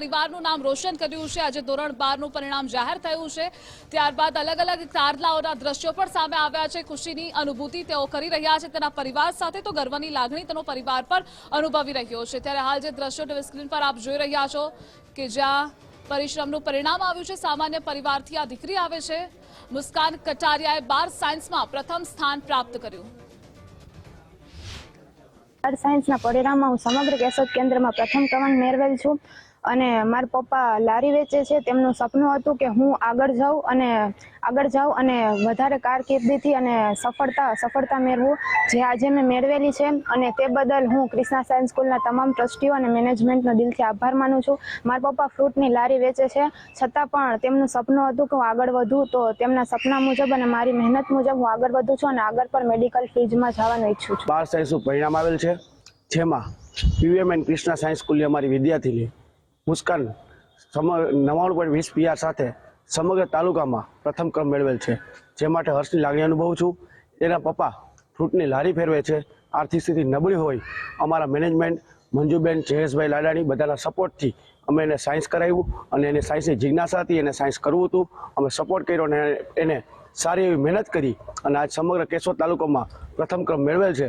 પરિવારનું નામ રોશન કર્યું છે. આજે ધોરણ બારનું પરિણામ જાહેર થયું છે. ત્યારબાદ અલગ અલગ તારલાઓના દ્રશ્યો પણ સામે આવ્યા છે. ખુશીની અનુભૂતિ તેઓ કરી રહ્યા છે. તેના પરિવાર સાથે તો ગર્વની લાગણી તેનો પરિવાર પણ અનુભવી રહ્યો છે. ત્યારે હાલ જે દ્રશ્યો ટીવી સ્ક્રીન પર આપ જોઈ રહ્યા છો કે જ્યાં પરિશ્રમનું પરિણામ આવ્યું છે. સામાન્ય પરિવારથી આ દીકરી આવે છે. મુસ્કાન કટારિયાએ બાર સાયન્સમાં પ્રથમ સ્થાન પ્રાપ્ત કર્યું. સાયન્સના પરિણામમાં હું સમગ્ર કેશોદ કેન્દ્રમાં પ્રથમ ક્રમાંક મેળવેલ છું. અને મારા પપ્પા લારી વેચે છે, તેમનું સપનું હતું કે હું આગળ જાઉં અને આગળ જાઉં અને વધારે કારકિર્દીથી અને સફળતા સફળતા મેળવું, જે આજે મેં મેળવેલી છે. અને તે બદલ હું ક્રિષ્ના સાયન્સ સ્કૂલના તમામ ટ્રસ્ટીઓ અને મેનેજમેન્ટનો દિલથી આભાર માનું છું. મારા પપ્પા ફ્રૂટની લારી વેચે છે, છતાં પણ તેમનું સપનું હતું કે હું આગળ વધું, તો તેમના સપના મુજબ અને મારી મહેનત મુજબ હું આગળ વધું છું અને આગળ પણ મેડિકલ ફિલ્ડમાં જવાનું ઈચ્છું છું. બાર સાયન્સનું પરિણામ આવેલ છે, જેમાં પીવીએમ એન્ડ ક્રિષ્ના સાયન્સ સ્કૂલની અમારી વિદ્યાર્થીની મુસ્કાન સમ નવ્વાણું પોઈન્ટ વીસ પીઆર સાથે સમગ્ર તાલુકામાં પ્રથમ ક્રમ મેળવેલ છે. જે માટે હર્ષની લાગણી અનુભવું છું. એના પપ્પા ફ્રૂટની લારી ફેરવે છે. આર્થિક સ્થિતિ નબળી હોય અમારા મેનેજમેન્ટ મંજુબેન, જયેશભાઈ લાડાણી બધાના સપોર્ટથી અમે એને સાયન્સ કરાવ્યું અને એને સાયન્સની જિજ્ઞાસા હતી, એને સાયન્સ કરવું હતું. અમે સપોર્ટ કર્યો અને એને સારી એવી મહેનત કરી અને આજ સમગ્ર કેશોદ તાલુકામાં પ્રથમ ક્રમ મેળવેલ છે.